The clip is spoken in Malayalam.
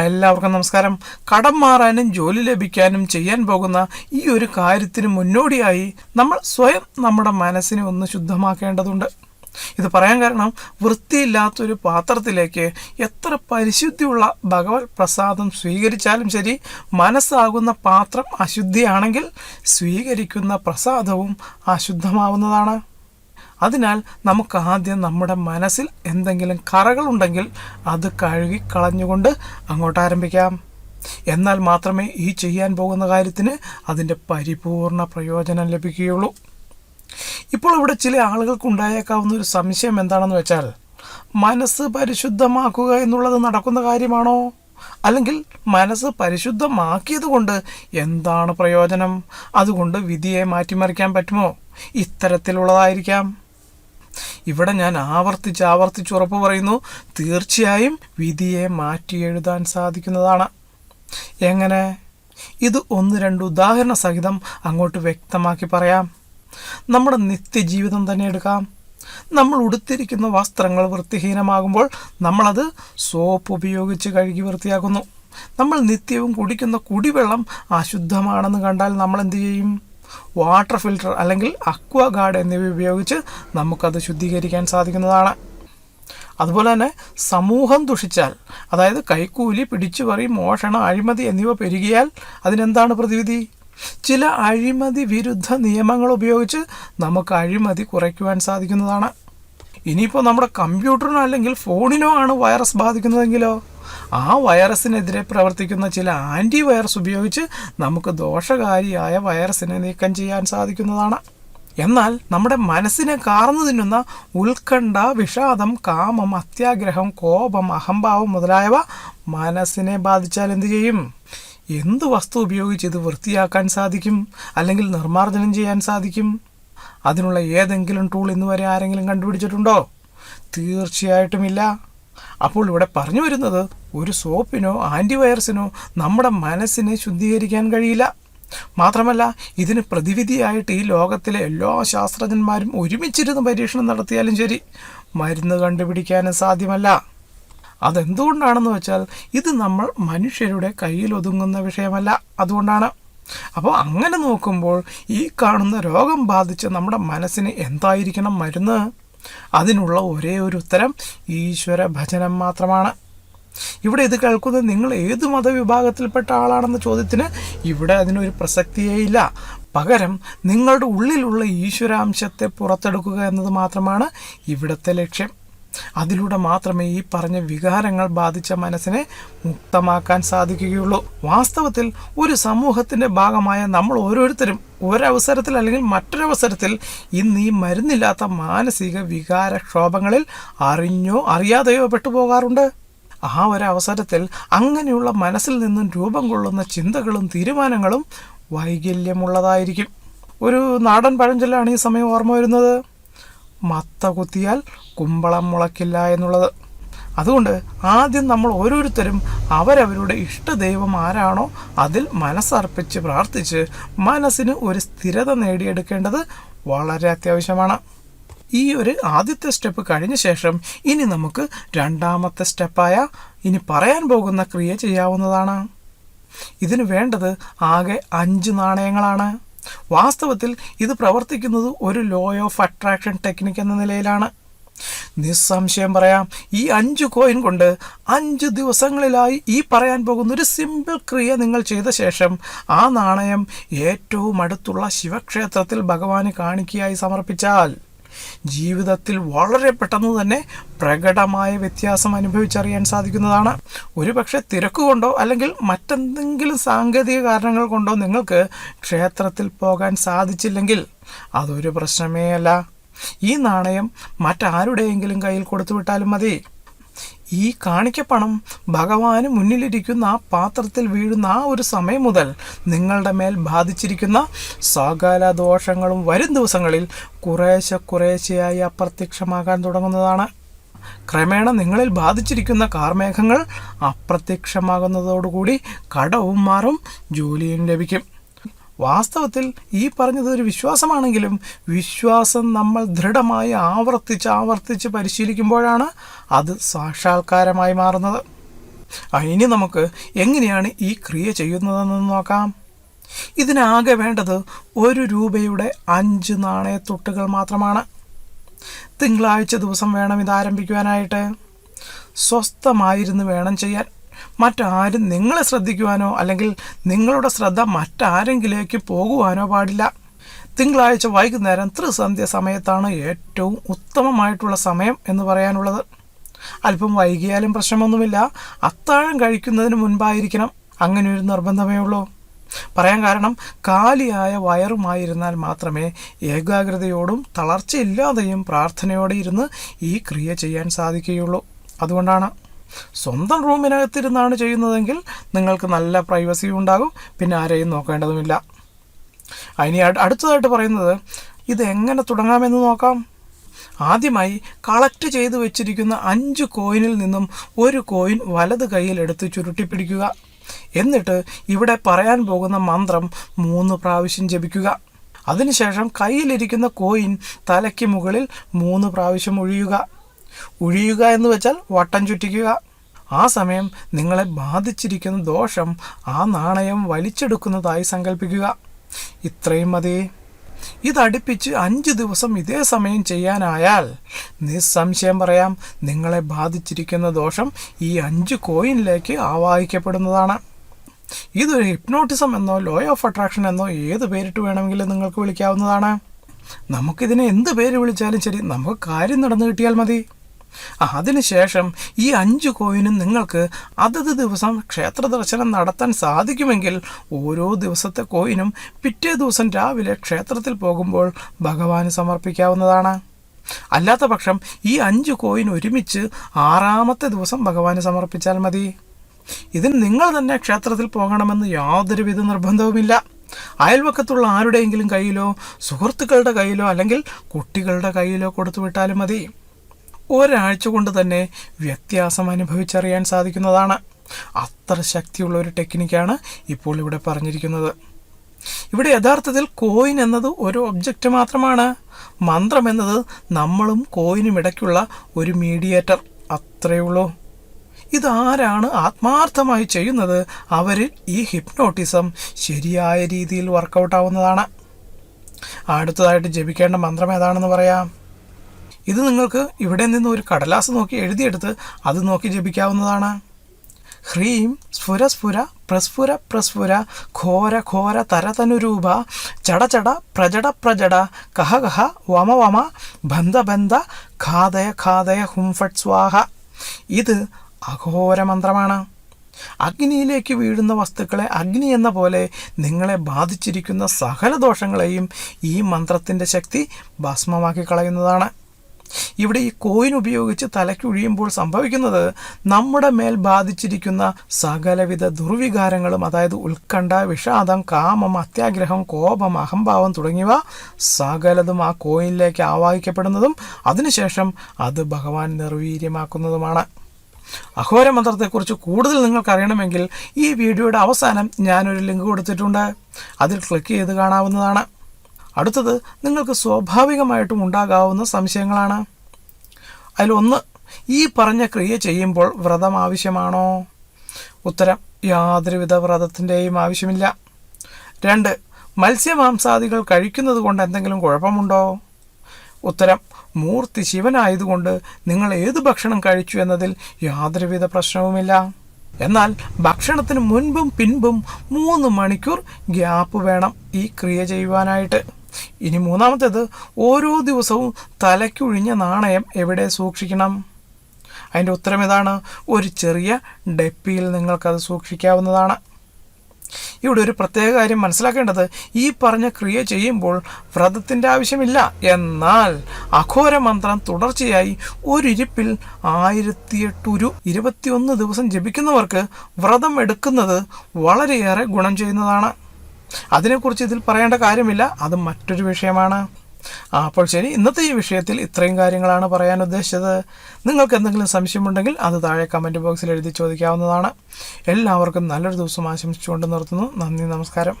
എല്ലാവർക്കും നമസ്കാരം. കടം മാറാനും ജോലി ലഭിക്കാനും ചെയ്യാൻ പോകുന്ന ഈ ഒരു കാര്യത്തിന് മുന്നോടിയായി നമ്മൾ സ്വയം നമ്മുടെ മനസ്സിനെ ഒന്ന് ശുദ്ധമാക്കേണ്ടതുണ്ട്. ഇത് പറയാൻ കാരണം വൃത്തിയില്ലാത്തൊരു പാത്രത്തിലേക്ക് എത്ര പരിശുദ്ധിയുള്ള ഭഗവത് പ്രസാദം സ്വീകരിച്ചാലും ശരി മനസ്സാകുന്ന പാത്രം അശുദ്ധിയാണെങ്കിൽ സ്വീകരിക്കുന്ന പ്രസാദവും അശുദ്ധമാവുന്നതാണ്. അതിനാൽ നമുക്ക് ആദ്യം നമ്മുടെ മനസ്സിൽ എന്തെങ്കിലും കറകളുണ്ടെങ്കിൽ അത് കഴുകി കളഞ്ഞുകൊണ്ട് അങ്ങോട്ട് ആരംഭിക്കാം. എന്നാൽ മാത്രമേ ഈ ചെയ്യാൻ പോകുന്ന കാര്യത്തിന് അതിന്റെ പരിപൂർണ പ്രയോജനം ലഭിക്കുകയുള്ളൂ. ഇപ്പോൾ ഇവിടെ ചില ആളുകൾക്ക് ഉണ്ടായേക്കാവുന്ന ഒരു സംശയം എന്താണെന്ന് വെച്ചാൽ മനസ്സ് പരിശുദ്ധമാക്കുക എന്നുള്ളത് നടക്കുന്ന കാര്യമാണോ? അല്ലെങ്കിൽ മനസ്സ് പരിശുദ്ധമാക്കിയത് കൊണ്ട് എന്താണ് പ്രയോജനം? അതുകൊണ്ട് വിധിയെ മാറ്റിമറിക്കാൻ പറ്റുമോ? ഇത്തരത്തിലുള്ളതായിരിക്കാം. ഇവിടെ ഞാൻ ആവർത്തിച്ച് ആവർത്തിച്ച് ഉറപ്പ് പറയുന്നു തീർച്ചയായും വിധിയെ മാറ്റി എഴുതാൻ സാധിക്കുന്നതാണ്. എങ്ങനെ? ഇത് ഒന്ന് രണ്ട് ഉദാഹരണ സഹിതം അങ്ങോട്ട് വ്യക്തമാക്കി പറയാം. നമ്മുടെ നിത്യജീവിതം തന്നെ എടുക്കാം. നമ്മൾ ഉടുത്തിരിക്കുന്ന വസ്ത്രങ്ങൾ വൃത്തിഹീനമാകുമ്പോൾ നമ്മളത് സോപ്പ് ഉപയോഗിച്ച് കഴുകി വൃത്തിയാക്കുന്നു. നമ്മൾ നിത്യവും കുടിക്കുന്ന കുടിവെള്ളം അശുദ്ധമാണെന്ന് കണ്ടാൽ നമ്മൾ എന്ത് ചെയ്യും? വാട്ടർ ഫിൽട്ടർ അല്ലെങ്കിൽ അക്വ ഗാർഡ് എന്നിവ ഉപയോഗിച്ച് നമുക്കത് ശുദ്ധീകരിക്കാൻ സാധിക്കുന്നതാണ്. അതുപോലെ തന്നെ സമൂഹം ദുഷിച്ചാൽ അതായത് കൈക്കൂലി പിടിച്ചുപറി മോഷണം അഴിമതി എന്നിവ പെരുകിയാൽ അതിനെന്താണ് പ്രതിവിധി? ചില അഴിമതി വിരുദ്ധ നിയമങ്ങൾ ഉപയോഗിച്ച് നമുക്ക് അഴിമതി കുറയ്ക്കുവാൻ സാധിക്കുന്നതാണ്. ഇനിയിപ്പോൾ നമ്മുടെ കമ്പ്യൂട്ടറിനോ അല്ലെങ്കിൽ ഫോണിനോ ആണ് വൈറസ് ബാധിക്കുന്നതെങ്കിലോ? ആ വൈറസിനെതിരെ പ്രവർത്തിക്കുന്ന ചില ആന്റി വൈറസ് ഉപയോഗിച്ച് നമുക്ക് ദോഷകാരിയായ വൈറസിനെ നീക്കം ചെയ്യാൻ സാധിക്കുന്നതാണ്. എന്നാൽ നമ്മുടെ മനസ്സിനെ കാർന്നു തിന്നുന്ന ഉത്കണ്ഠ വിഷാദം കാമം അത്യാഗ്രഹം കോപം അഹംഭാവം മുതലായവ മനസ്സിനെ ബാധിച്ചാൽ എന്തു ചെയ്യും? എന്ത് വസ്തു ഉപയോഗിച്ച് ഇത് വൃത്തിയാക്കാൻ സാധിക്കും? അല്ലെങ്കിൽ നിർമ്മാർജനം ചെയ്യാൻ സാധിക്കും? അതിനുള്ള ഏതെങ്കിലും ടൂൾ ഇന്ന് വരെ ആരെങ്കിലും കണ്ടുപിടിച്ചിട്ടുണ്ടോ? തീർച്ചയായിട്ടുമില്ല അപ്പോൾ ഇവിടെ പറഞ്ഞു വരുന്നത് ഒരു സോപ്പിനോ ആന്റിവൈറസിനോ നമ്മുടെ മനസ്സിനെ ശുദ്ധീകരിക്കാൻ കഴിയില്ല. മാത്രമല്ല ഇതിന് പ്രതിവിധിയായിട്ട് ഈ ലോകത്തിലെ എല്ലാ ശാസ്ത്രജ്ഞന്മാരും ഒരുമിച്ചിരുന്ന് പരീക്ഷണം നടത്തിയാലും ശരി മരുന്ന് കണ്ടുപിടിക്കാനും സാധ്യമല്ല. അതെന്തുകൊണ്ടാണെന്ന് വെച്ചാൽ ഇത് നമ്മൾ മനുഷ്യരുടെ കയ്യിൽ ഒതുങ്ങുന്ന വിഷയമല്ല അതുകൊണ്ടാണ്. അപ്പോൾ അങ്ങനെ നോക്കുമ്പോൾ ഈ കാണുന്ന രോഗം ബാധിച്ച നമ്മുടെ മനസ്സിന് എന്തായിരിക്കണം മരുന്ന്? അതിനുള്ള ഒരേ ഒരു ഉത്തരം ഈശ്വര ഭജനം മാത്രമാണ്. ഇവിടെ ഇത് കേൾക്കുന്നത് നിങ്ങൾ ഏത് മതവിഭാഗത്തിൽപ്പെട്ട ആളാണെന്ന ചോദ്യത്തിന് ഇവിടെ അതിനൊരു പ്രസക്തിയേ ഇല്ല. പകരം നിങ്ങളുടെ ഉള്ളിലുള്ള ഈശ്വരാംശത്തെ പുറത്തെടുക്കുക എന്നത് മാത്രമാണ് ഇവിടുത്തെ ലക്ഷ്യം. അതിലൂടെ മാത്രമേ ഈ പറഞ്ഞ വികാരങ്ങൾ ബാധിച്ച മനസ്സിനെ മുക്തമാക്കാൻ സാധിക്കുകയുള്ളൂ. വാസ്തവത്തിൽ ഒരു സമൂഹത്തിന്റെ ഭാഗമായ നമ്മൾ ഓരോരുത്തരും ഒരവസരത്തിൽ അല്ലെങ്കിൽ മറ്റൊരവസരത്തിൽ ഇന്ന് ഈ മരുന്നില്ലാത്ത മാനസിക വികാരക്ഷോഭങ്ങളിൽ അറിഞ്ഞോ അറിയാതെയോ പെട്ടുപോകാറുണ്ട്. ആ ഒരു അവസരത്തിൽ അങ്ങനെയുള്ള മനസ്സിൽ നിന്നും രൂപം കൊള്ളുന്ന ചിന്തകളും തീരുമാനങ്ങളും വൈകല്യമുള്ളതായിരിക്കും. ഒരു നാടൻ പഴഞ്ചൊല്ലാണ് ഈ സമയം ഓർമ്മ വരുന്നത്. മത്ത കുത്തിയാൽ കുമ്പളം മുളക്കില്ല എന്നുള്ളത്. അതുകൊണ്ട് ആദ്യം നമ്മൾ ഓരോരുത്തരും അവരവരുടെ ഇഷ്ടദൈവം ആരാണോ അതിൽ മനസ്സർപ്പിച്ച് പ്രാർത്ഥിച്ച് മനസ്സിന് ഒരു സ്ഥിരത നേടിയെടുക്കേണ്ടത് വളരെ അത്യാവശ്യമാണ്. ഈ ഒരു ആദ്യത്തെ സ്റ്റെപ്പ് കഴിഞ്ഞ ശേഷം ഇനി നമുക്ക് രണ്ടാമത്തെ സ്റ്റെപ്പായ ഇനി പറയാൻ പോകുന്ന ക്രിയ ചെയ്യാവുന്നതാണ്. ഇതിന് വേണ്ടത് ആകെ അഞ്ച് നാണയങ്ങളാണ്. വാസ്തവത്തിൽ ഇത് പ്രവർത്തിക്കുന്നത് ഒരു ലോ ഓഫ് അട്രാക്ഷൻ ടെക്നിക് എന്ന നിലയിലാണ്. നിസ്സംശയം പറയാം ഈ അഞ്ച് കോയിൻ കൊണ്ട് അഞ്ച് ദിവസങ്ങളിലായി ഈ പറയാൻ പോകുന്ന ഒരു സിമ്പിൾ ക്രിയ നിങ്ങൾ ചെയ്ത ശേഷം ആ നാണയം ഏറ്റവും അടുത്തുള്ള ശിവക്ഷേത്രത്തിൽ ഭഗവാന് കാണിക്കയായി സമർപ്പിച്ചാൽ ജീവിതത്തിൽ വളരെ പെട്ടെന്ന് തന്നെ പ്രകടമായ വ്യത്യാസം അനുഭവിച്ചറിയാൻ സാധിക്കുന്നതാണ്. ഒരുപക്ഷെ തിരക്ക് കൊണ്ടോ അല്ലെങ്കിൽ മറ്റെന്തെങ്കിലും സാങ്കേതിക കാരണങ്ങൾ കൊണ്ടോ നിങ്ങൾക്ക് ക്ഷേത്രത്തിൽ പോകാൻ സാധിച്ചില്ലെങ്കിൽ അതൊരു പ്രശ്നമേ അല്ല ഈ നാണയം മറ്റാരുടെയെങ്കിലും കയ്യിൽ കൊടുത്തു വിട്ടാലും മതി. ഈ കാണിക്കപ്പണം ഭഗവാന് മുന്നിലിരിക്കുന്ന ആ പാത്രത്തിൽ വീഴുന്ന ആ ഒരു സമയം മുതൽ നിങ്ങളുടെ മേൽ ബാധിച്ചിരിക്കുന്ന സകല ദോഷങ്ങളും വരും ദിവസങ്ങളിൽ കുറേശ്ശെ കുറേശ്ശെയായി അപ്രത്യക്ഷമാകാൻ തുടങ്ങുന്നതാണ്. ക്രമേണ നിങ്ങളിൽ ബാധിച്ചിരിക്കുന്ന കാർമേഘങ്ങൾ അപ്രത്യക്ഷമാകുന്നതോടുകൂടി കടവും മാറും ജോലിയും ലഭിക്കും. വാസ്തവത്തിൽ ഈ പറഞ്ഞത് ഒരു വിശ്വാസമാണെങ്കിലും വിശ്വാസം നമ്മൾ ദൃഢമായി ആവർത്തിച്ച് ആവർത്തിച്ച് പരിശീലിക്കുമ്പോഴാണ് അത് സാക്ഷാത്കാരമായി മാറുന്നത്. ഇനി നമുക്ക് എങ്ങനെയാണ് ഈ ക്രിയ ചെയ്യുന്നതെന്ന് നോക്കാം. ഇതിനാകെ വേണ്ടത് ഒരു രൂപയുടെ അഞ്ച് നാണയത്തൊട്ടുകൾ മാത്രമാണ്. തിങ്കളാഴ്ച ദിവസം വേണം ഇത് ആരംഭിക്കുവാനായിട്ട്. സ്വസ്ഥമായിരുന്നു വേണം ചെയ്യാൻ. മറ്റാരും നിങ്ങളെ ശ്രദ്ധിക്കുവാനോ അല്ലെങ്കിൽ നിങ്ങളുടെ ശ്രദ്ധ മറ്റാരെങ്കിലേക്ക് പോകുവാനോ പാടില്ല. തിങ്കളാഴ്ച വൈകുന്നേരം ത്രിസന്ധ്യ സമയത്താണ് ഏറ്റവും ഉത്തമമായിട്ടുള്ള സമയം എന്ന് പറയാനുള്ളത്. അല്പം വൈകിയാലും പ്രശ്നമൊന്നുമില്ല. അത്താഴം കഴിക്കുന്നതിന് മുൻപായിരിക്കണം. അങ്ങനെ ഒരു നിർബന്ധമേ ഉള്ളൂ. പറയാൻ കാരണം കാലിയായ വയറുമായിരുന്നാൽ മാത്രമേ ഏകാഗ്രതയോടും തളർച്ചയില്ലാതെയും പ്രാർത്ഥനയോടെ ഇരുന്ന് ഈ ക്രിയ ചെയ്യാൻ സാധിക്കുകയുള്ളൂ. അതുകൊണ്ടാണ്. സ്വന്തം റൂമിനകത്തിരുന്നാണ് ചെയ്യുന്നതെങ്കിൽ നിങ്ങൾക്ക് നല്ല പ്രൈവസി ഉണ്ടാകും. പിന്നെ ആരെയും നോക്കേണ്ടതുമില്ല. ഇനി അടുത്തതായിട്ട് പറയുന്നത് ഇത് എങ്ങനെ തുടങ്ങാമെന്ന് നോക്കാം. ആദ്യമായി കളക്ട് ചെയ്തു വെച്ചിരിക്കുന്ന അഞ്ച് കോയിനിൽ നിന്നും ഒരു കോയിൻ വലത് കൈയിൽ എടുത്ത് ചുരുട്ടിപ്പിടിക്കുക. എന്നിട്ട് ഇവിടെ പറയാൻ പോകുന്ന മന്ത്രം മൂന്ന് പ്രാവശ്യം ജപിക്കുക. അതിനുശേഷം കയ്യിലിരിക്കുന്ന കോയിൻ തലയ്ക്ക് മുകളിൽ മൂന്ന് പ്രാവശ്യം ഒഴിയുക. ഒഴിയുക എന്ന് വെച്ചാൽ വട്ടം ചുറ്റിക്കുക. ആ സമയം നിങ്ങളെ ബാധിച്ചിരിക്കുന്ന ദോഷം ആ നാണയം വലിച്ചെടുക്കുന്നതായി സങ്കല്പിക്കുക ഇത്രയും മതി. ഇതടുപ്പിച്ച് അഞ്ച് ദിവസം ഇതേ സമയം ചെയ്യാനായാൽ നിസ്സംശയം പറയാം നിങ്ങളെ ബാധിച്ചിരിക്കുന്ന ദോഷം ഈ അഞ്ച് കോയിനിലേക്ക് ആവാഹിക്കപ്പെടുന്നതാണ്. ഇതൊരു ഹിപ്നോട്ടിസം എന്നോ ലോ ഓഫ് അട്രാക്ഷൻ എന്നോ ഏത് പേരിട്ട് വേണമെങ്കിലും നിങ്ങൾക്ക് വിളിക്കാവുന്നതാണ്. നമുക്കിതിനെ എന്ത് പേര് വിളിച്ചാലും ശരി നമുക്ക് കാര്യം നടന്നു കിട്ടിയാൽ മതി. അതിനുശേഷം ഈ അഞ്ച് കോയിനും നിങ്ങൾക്ക് അതത് ദിവസം ക്ഷേത്ര ദർശനം നടത്താൻ സാധിക്കുമെങ്കിൽ ഓരോ ദിവസത്തെ കോയിനും പിറ്റേ ദിവസം രാവിലെ ക്ഷേത്രത്തിൽ പോകുമ്പോൾ ഭഗവാന് സമർപ്പിക്കാവുന്നതാണ്. അല്ലാത്ത പക്ഷം ഈ അഞ്ച് കോയിൻ ഒരുമിച്ച് ആറാമത്തെ ദിവസം ഭഗവാന് സമർപ്പിച്ചാൽ മതി. ഇതിന് നിങ്ങൾ തന്നെ ക്ഷേത്രത്തിൽ പോകണമെന്ന് യാതൊരുവിധ നിർബന്ധവുമില്ല. അയൽവക്കത്തുള്ള ആരുടെയെങ്കിലും കയ്യിലോ സുഹൃത്തുക്കളുടെ കയ്യിലോ അല്ലെങ്കിൽ കുട്ടികളുടെ കയ്യിലോ കൊടുത്തു വിട്ടാലും മതി. ഒരാഴ്ച കൊണ്ട് തന്നെ വ്യത്യാസം അനുഭവിച്ചറിയാൻ സാധിക്കുന്നതാണ്. അത്ര ശക്തിയുള്ള ഒരു ടെക്നിക്കാണ് ഇപ്പോൾ ഇവിടെ പറഞ്ഞിരിക്കുന്നത്. ഇവിടെ യഥാർത്ഥത്തിൽ കോയിൻ എന്നത് ഒരു ഒബ്ജക്റ്റ് മാത്രമാണ്. മന്ത്രം എന്നത് നമ്മളും കോയിനും ഇടയ്ക്കുള്ള ഒരു മീഡിയേറ്റർ അത്രയേ ഉള്ളൂ. ഇതാരാണ് ആത്മാർത്ഥമായി ചെയ്യുന്നത്? അവരിൽ ഈ ഹിപ്നോട്ടിസം ശരിയായ രീതിയിൽ വർക്കൗട്ട് ആവുന്നതാണ്. അടുത്തതായിട്ട് ജപിക്കേണ്ട മന്ത്രം ഏതാണെന്ന് പറയാം. ഇത് നിങ്ങൾക്ക് ഇവിടെ നിന്ന് ഒരു കടലാസ് നോക്കി എഴുതിയെടുത്ത് അത് നോക്കി ജപിക്കാവുന്നതാണ്. ഹ്രീം സ്ഫുര സ്ഫുര പ്രസ്ഫുര പ്രസ്ഫുര ഘോര ഘോര തരതനുരൂപ ചട ചട പ്രജട പ്രജട കഹ കഹ വമ വമ ബന്ധ ബന്ധ ഖാദയ ഖാദയ ഹുംഫട്ട് സ്വാഹ. ഇത് അഘോര മന്ത്രമാണ്. അഗ്നിയിലേക്ക് വീഴുന്ന വസ്തുക്കളെ അഗ്നി എന്ന പോലെ നിങ്ങളെ ബാധിച്ചിരിക്കുന്ന സകല ദോഷങ്ങളെയും ഈ മന്ത്രത്തിന്റെ ശക്തി ഭസ്മമാക്കി കളയുന്നതാണ്. ഇവിടെ ഈ കോയിൻ ഉപയോഗിച്ച് തലയ്ക്കൊഴിയുമ്പോൾ സംഭവിക്കുന്നത് നമ്മുടെ മേൽ ബാധിച്ചിരിക്കുന്ന സകലവിധ ദുർവികാരങ്ങളും അതായത് ഉത്കണ്ഠ വിഷാദം കാമം അത്യാഗ്രഹം കോപം അഹംഭാവം തുടങ്ങിയവ സകലതും ആ കോയിനിലേക്ക് ആവാഹിക്കപ്പെടുന്നതും അതിനുശേഷം അത് ഭഗവാൻ നിർവീര്യമാക്കുന്നതുമാണ്. അഘോര മന്ത്രത്തെക്കുറിച്ച് കൂടുതൽ നിങ്ങൾക്ക് അറിയണമെങ്കിൽ ഈ വീഡിയോയുടെ അവസാനം ഞാനൊരു ലിങ്ക് കൊടുത്തിട്ടുണ്ട്. അതിൽ ക്ലിക്ക് ചെയ്ത് കാണാവുന്നതാണ്. അടുത്തത് നിങ്ങൾക്ക് സ്വാഭാവികമായിട്ടും ഉണ്ടാകാവുന്ന സംശയങ്ങളാണ്. അതിലൊന്ന് ഈ പറഞ്ഞ ക്രിയ ചെയ്യുമ്പോൾ വ്രതം ആവശ്യമാണോ? ഉത്തരം യാതൊരുവിധ വ്രതത്തിന്റെയും ആവശ്യമില്ല. രണ്ട് മത്സ്യമാംസാദികൾ കഴിക്കുന്നത് കൊണ്ട് എന്തെങ്കിലും കുഴപ്പമുണ്ടോ? ഉത്തരം മൂർത്തി ശിവനായതുകൊണ്ട് നിങ്ങൾ ഏത് ഭക്ഷണം കഴിച്ചു എന്നതിൽ യാതൊരുവിധ പ്രശ്നവുമില്ല. എന്നാൽ ഭക്ഷണത്തിന് മുൻപും പിൻപും മൂന്ന് മണിക്കൂർ ഗ്യാപ്പ് വേണം ഈ ക്രിയ ചെയ്യുവാനായിട്ട്. ഇനി മൂന്നാമത്തേത് ഓരോ ദിവസവും തലയ്ക്കൊഴിഞ്ഞ നാണയം എവിടെ സൂക്ഷിക്കണം? അതിന്റെ ഉത്തരം ഇതാണ് ഒരു ചെറിയ ഡെപ്പിയിൽ നിങ്ങൾക്കത് സൂക്ഷിക്കാവുന്നതാണ്. ഇവിടെ ഒരു പ്രത്യേക കാര്യം മനസ്സിലാക്കേണ്ടത് ഈ പറഞ്ഞ ക്രിയ ചെയ്യുമ്പോൾ വ്രതത്തിന്റെ ആവശ്യമില്ല. എന്നാൽ അഘോര മന്ത്രം തുടർച്ചയായി ഒരിരിപ്പിൽ ആയിരത്തിയെട്ടുരു ഇരുപത്തിയൊന്ന് ദിവസം ജപിക്കുന്നവർക്ക് വ്രതം എടുക്കുന്നത് വളരെയേറെ ഗുണം ചെയ്യുന്നതാണ്. അതിനെക്കുറിച്ച് ഇതിൽ പറയേണ്ട കാര്യമില്ല. അത് മറ്റൊരു വിഷയമാണ്. അപ്പോൾ ശരി ഇന്നത്തെ ഈ വിഷയത്തിൽ ഇത്രയും കാര്യങ്ങളാണ് പറയാൻ ഉദ്ദേശിച്ചത്. നിങ്ങൾക്ക് എന്തെങ്കിലും സംശയമുണ്ടെങ്കിൽ അത് താഴെ കമന്റ് ബോക്സിൽ എഴുതി ചോദിക്കാവുന്നതാണ്. എല്ലാവർക്കും നല്ലൊരു ദിവസം ആശംസിച്ചുകൊണ്ട് നിർത്തുന്നു. നന്ദി നമസ്കാരം.